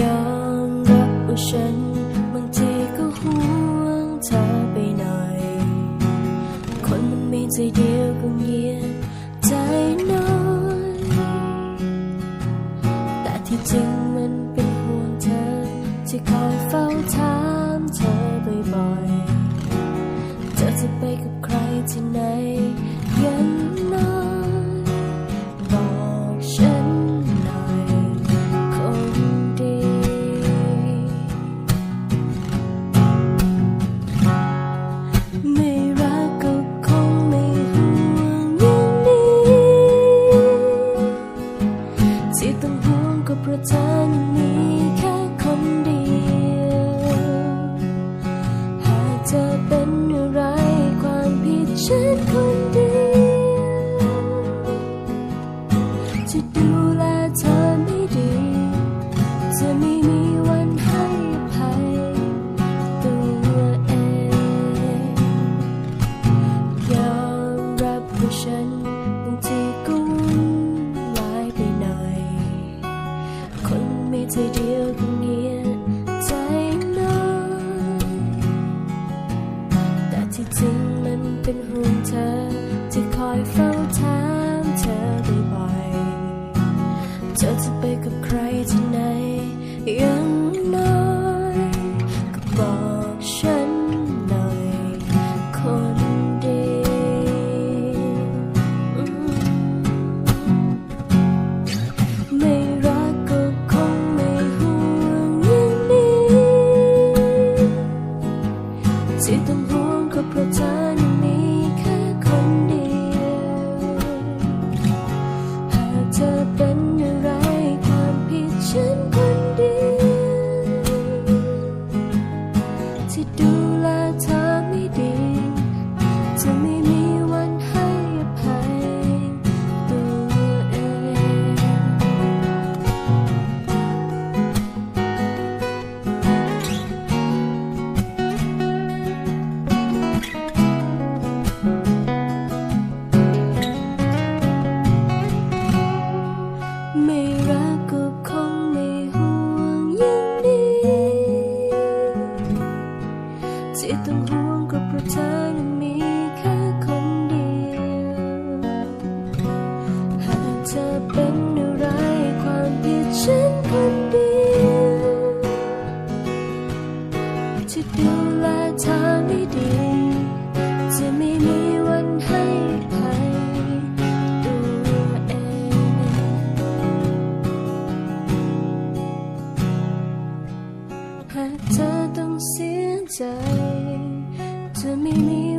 ยอมรับว่าฉันบางทีก็ห่วงเธอไปหน่อย คนมันมีใจเดียวก็เงียบใจน้อย แต่ที่จริงมันเป็นห่วงเธอ ที่คอยเฝ้าถามเธอบ่อยๆเธอจะไปกับใครที่ไหนยัง จะดูแลเธอไม่ดี จะไม่มีวันให้อภัยตัวเอง ยอมรับว่าฉันบางทีก็วุ่นวายไปหน่อย คนไมีใจเดียวก็เงี้ยใจน้อยแต่ที่จริงมันเป็นห่วงเธอที่คอยเฝ้าถามเธ คนดีอืมไม่รักก็คงไม่ห่วงอย่างนี้ที่ต้องห่วงก็เพราะเธอนั้นมีแค่คนเดียวหากเธอเป็นอะไรความผิดฉันคนเดียวที่ดูแลเธอ ใจจะไม่มี